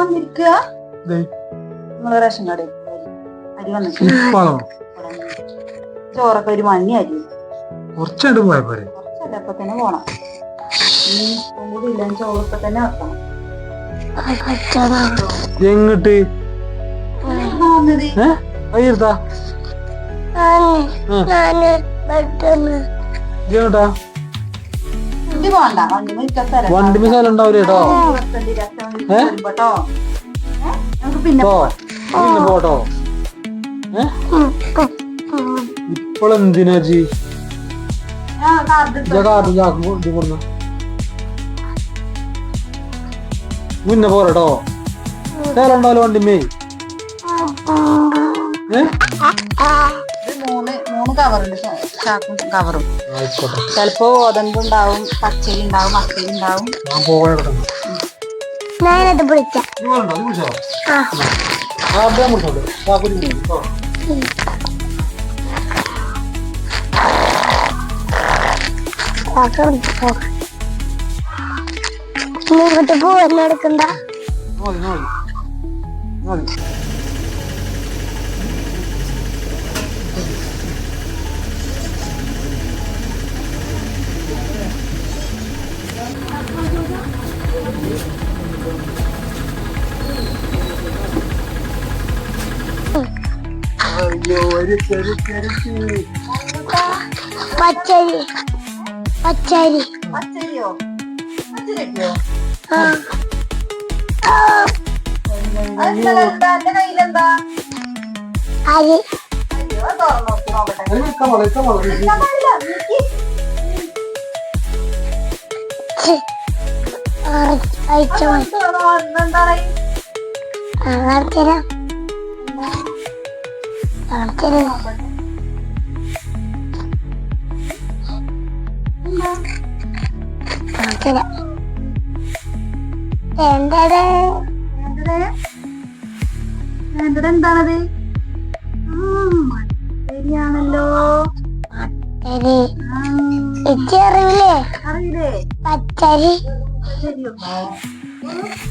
വന്നിരിക്കുക. നിങ്ങൾ റേഷൻ കടയിൽ അരി വന്നിട്ട് ചോറൊക്കെ ഒരു മണി അരി. കുറച്ചായിട്ട് പോയ പോരെ. കുറച്ചല്ല ഇപ്പൊ തന്നെ പോണം. ഇല്ല ചോറ് ഇപ്പൊ തന്നെ വെക്കണം. എങ്ങിട്ട്? എങ്ങട്ടാ ഇത് പോണ്ട വണ്ടി സ്ഥലം വണ്ടി മിസാല ഉണ്ടാവില്ല കേട്ടോ നമുക്ക് പിന്നെ പിന്നെ പോട്ടോ ഇപ്പോഴെന്തിനാ ജി? കാർഡ് എടുത്തോ. ഇതാ കാർഡ് ചാക്ക് ഇത് കൊടുന്ന മുന്നേ പോരട്ടോ സ്ഥലം ഉണ്ടാവില്ല വണ്ടിമേ ഏ? മൂന്ന് കവറുണ്ട് ചാക്കും കവറും ചിലപ്പോ ഗോതമ്പ് ഉണ്ടാവും പച്ചരി ഉണ്ടാവും മക്കരി ഉണ്ടാവും ഞാനത് പിടിച്ച നീ വേണ്ട നീ അയ്യോ ഒരു ചെറു ചെറുക്ക്. പച്ചരി. പച്ചരി. പച്ചരിയോ? പച്ചരിയോ കയ്യിലെന്താ? അരി. അയ്യോ അത് അയച്ച അത് മതി എന്താടാ വേണ്ടത്? എന്താണത്? ഉം, ശരിയാണല്ലോ അറിയില്ലേ? ആ, ഇച്ചി അറിയില്ലേ അറിയില്ലേ പച്ചരി ശരിയോ